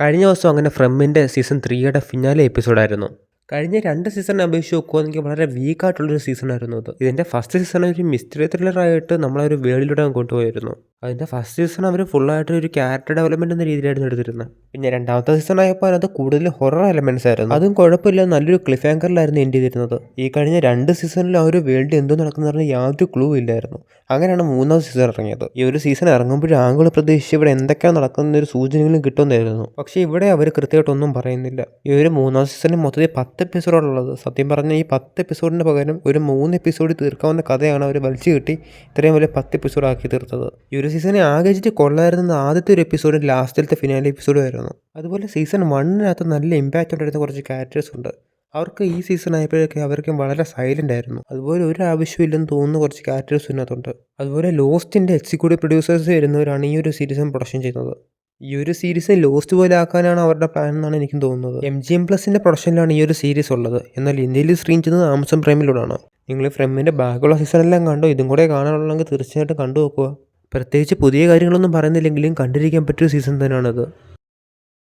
കഴിഞ്ഞ ദിവസം അങ്ങനെ ഫ്രമിന്റെ സീസൺ ത്രീയുടെ ഫിനാലെ എപ്പിസോഡായിരുന്നു കഴിഞ്ഞ രണ്ട് സീസണിനെ അപേക്ഷിച്ച് നോക്കുകയാണെങ്കിൽ വളരെ വീക്കായിട്ടുള്ളൊരു സീസണായിരുന്നു അത്. ഇതിന്റെ ഫസ്റ്റ് സീസൺ ഒരു മിസ്റ്ററി ത്രില്ലറായിട്ട് നമ്മളൊരു വേൾഡിലൂടെ കൊണ്ടുപോയിരുന്നു. അതിന്റെ ഫസ്റ്റ് സീസൺ അവർ ഫുള്ളായിട്ട് ഒരു ക്യാരക്ടർ ഡെവലപ്മെന്റ് എന്ന രീതിയിലായിരുന്നു എടുത്തിരുന്നത് പിന്നെ രണ്ടാമത്തെ സീസൺ ആയപ്പോൾ അതിനകത്ത് കൂടുതൽ ഹൊറർ എലമെന്റ്സ് ആയിരുന്നു. അതും കുഴപ്പമില്ല നല്ലൊരു ക്ലിഫ് ആങ്കറിലായിരുന്നു എൻഡ് ചെയ്തിരുന്നത്. ഈ കഴിഞ്ഞ രണ്ട് സീസണിൽ ആ ഒരു വേൾഡ് എന്തോ നടക്കുന്നതിന് യാതൊരു ക്ലൂ ഇല്ലായിരുന്നു. അങ്ങനെയാണ് മൂന്നാം സീസൺ ഇറങ്ങിയത്. ഈ ഒരു സീസൺ ഇറങ്ങുമ്പോഴും ആളുകൾ പ്രതീക്ഷിച്ച് ഇവിടെ എന്തൊക്കെയാണ് നടക്കുന്ന ഒരു സൂചനകളും കിട്ടുമെന്നായിരുന്നു. പക്ഷേ ഇവിടെ അവർ കൃത്യമായിട്ടൊന്നും പറയുന്നില്ല. ഈ ഒരു മൂന്നാം സീസണിൽ മൊത്തത്തിൽ പത്ത് എപ്പിസോഡുള്ളത് സത്യം പറഞ്ഞാൽ ഈ പത്ത് എപ്പിസോഡിന് പകരം ഒരു മൂന്ന് എപ്പിസോഡ് തീർക്കാവുന്ന കഥയാണ് അവർ വലിച്ചു കിട്ടി ഇത്രയും വലിയ പത്ത് എപ്പിസോഡ് ആക്കി തീർത്തത്. ഈ ഒരു സീസണെ ആകേജിറ്റ് കൊള്ളായിരുന്നത് ആദ്യത്തെ ഒരു എപ്പിസോഡ് ലാസ്റ്റിലത്തെ ഫിനാലി എപ്പിസോഡ് ആയിരുന്നു. അതുപോലെ സീസൺ വണ്ണിനകത്ത് നല്ല ഇമ്പാക്റ്റ് ഉണ്ടായിരുന്ന കുറച്ച് ക്യാരക്ടേഴ്സ് ഉണ്ട്. അവർക്ക് ഈ സീസൺ ആയപ്പോഴൊക്കെ അവർക്ക് വളരെ സൈലന്റ് ആയിരുന്നു. അതുപോലെ ഒരു ആവശ്യമില്ലെന്ന് തോന്നുന്ന കുറച്ച് ക്യാരക്ടേഴ്സ് ഇതിനകത്തുണ്ട്. അതുപോലെ ലോസ്റ്റിന്റെ എക്സിക്യൂട്ടീവ് പ്രൊഡ്യൂസേഴ്സ് വരുന്നവരാണ് ഈ ഒരു സീരീസും പ്രൊഡക്ഷൻ ചെയ്യുന്നത്. ഈ ഒരു സീരീസ് ലോസ്റ്റ് പോലെ ആക്കാനാണ് അവരുടെ പ്ലാൻ എന്നാണ് എനിക്കും തോന്നുന്നത്. എം ജി എം പ്ലസിന്റെ പ്രൊഡക്ഷനിലാണ് ഈ ഒരു സീരീസ് ഉള്ളത്. എന്നാൽ ഇന്ത്യയിൽ സ്ക്രീൻ ചെയ്യുന്നത് ആമസോൺ പ്രൈമിലൂടെയാണ് നിങ്ങൾ ഫ്രെമ്മിന്റെ ബാക്കിയുള്ള സീസണെല്ലാം കണ്ടോ? ഇതും കൂടെ കാണാനുള്ളെങ്കിൽ തീർച്ചയായിട്ടും കണ്ടു നോക്കുക പ്രത്യേകിച്ച് പുതിയ കാര്യങ്ങളൊന്നും പറയുന്നില്ലെങ്കിലും കണ്ടിരിക്കാൻ പറ്റിയ സീസൺ തന്നെയാണത്.